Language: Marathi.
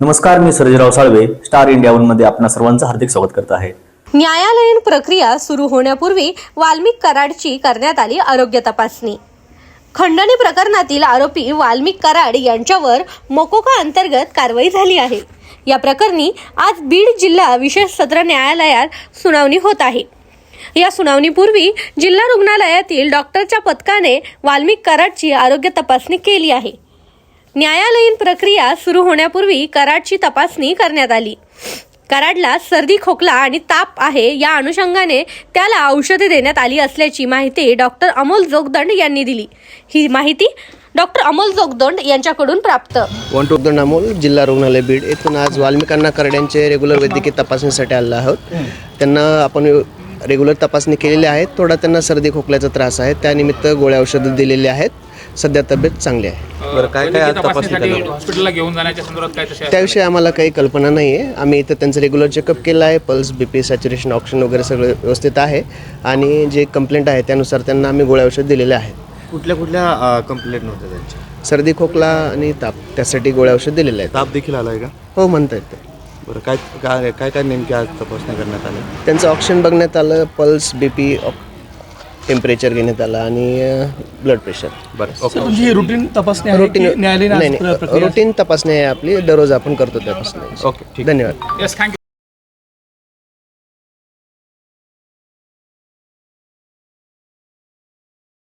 नमस्कार मी सर्जराव साळवे स्टार इंडिया वनमध्ये आपणा सर्वांचं हार्दिक स्वागत करत आहे. न्यायालयीन प्रक्रिया सुरू होण्यापूर्वी वाल्मिक कराडची करण्यात आली आरोग्य तपासणी. खंडणी प्रकरणातील आरोपी वाल्मिक कराड यांच्यावर मोकोका अंतर्गत कारवाई झाली आहे. या प्रकरणी आज बीड जिल्हा विशेष सत्र न्यायालयात सुनावणी होत आहे. या सुनावणीपूर्वी जिल्हा रुग्णालयातील डॉक्टरच्या पथकाने वाल्मिक कराडची आरोग्य तपासणी केली आहे. न्यायालयीन प्रक्रिया सुरू होण्यापूर्वी कराडची तपासणी करण्यात आली. कराडला सर्दी खोकला आणि ताप आहे या अनुषंगाने त्याला औषधे देण्यात आली असल्याची माहिती डॉक्टर अमोल जोगदंड यांनी दिली. ही माहिती डॉक्टर अमोल जोगदंड यांच्याकडून प्राप्त. वन टू द अमोल जिल्हा रुग्णालय बीड येथून आज वाल्मिकांना करड्यांचे रेग्युलर वैद्यकीय तपासणीसाठी आलेलो आहोत. त्यांना आपण रेग्युलर तपासणी केलेली आहे. थोडा त्यांना सर्दी खोकल्याचा त्रास आहे. त्यानिमित्त गोळ्या औषधं दिलेली आहेत. सध्या तब्येत चांगली आहे. बरं काय काय आज तपासणी तपासणीसाठी करणार हॉस्पिटलला घेऊन जाण्याच्या संदर्भात काय तसे त्याविषयी आम्हाला काही कल्पना नाही आहे आम्ही इथं त्यांचं रेग्युलर चेकअप केलं आहे. Pulse B P saturation oxygen वगैरे सगळं व्यवस्थित आहे. आणि जे कंप्लेंट आहे त्यानुसार त्यांना आम्ही गोळ्या औषध दिलेले आहेत. कुठल्या कुठल्या कंप्लेंट नव्हत्या त्यांच्या? सर्दी खोकला आणि ताप त्यासाठी गोळ्या औषध दिलेले आहेत. ताप देखील आलाय का? हो म्हणता येतं. बरं काय काय काय काय नेमकी आज तपासणी करण्यात आली त्यांचं ऑक्सिजन बघण्यात आलं. पल्स बी पी टेम्परेचर घेण्यात आलं आणि ब्लड प्रेशर बरं ओके. तुमची ही रुटीन तपासणी आहे रुटीन की न्यायालयीन आज नाही प्र- नाही प्रक्रिया? रुटीन तपासणी आहे आपली. दररोज आपण करतो तपासणी ओके ठीक धन्यवाद. Yes thank you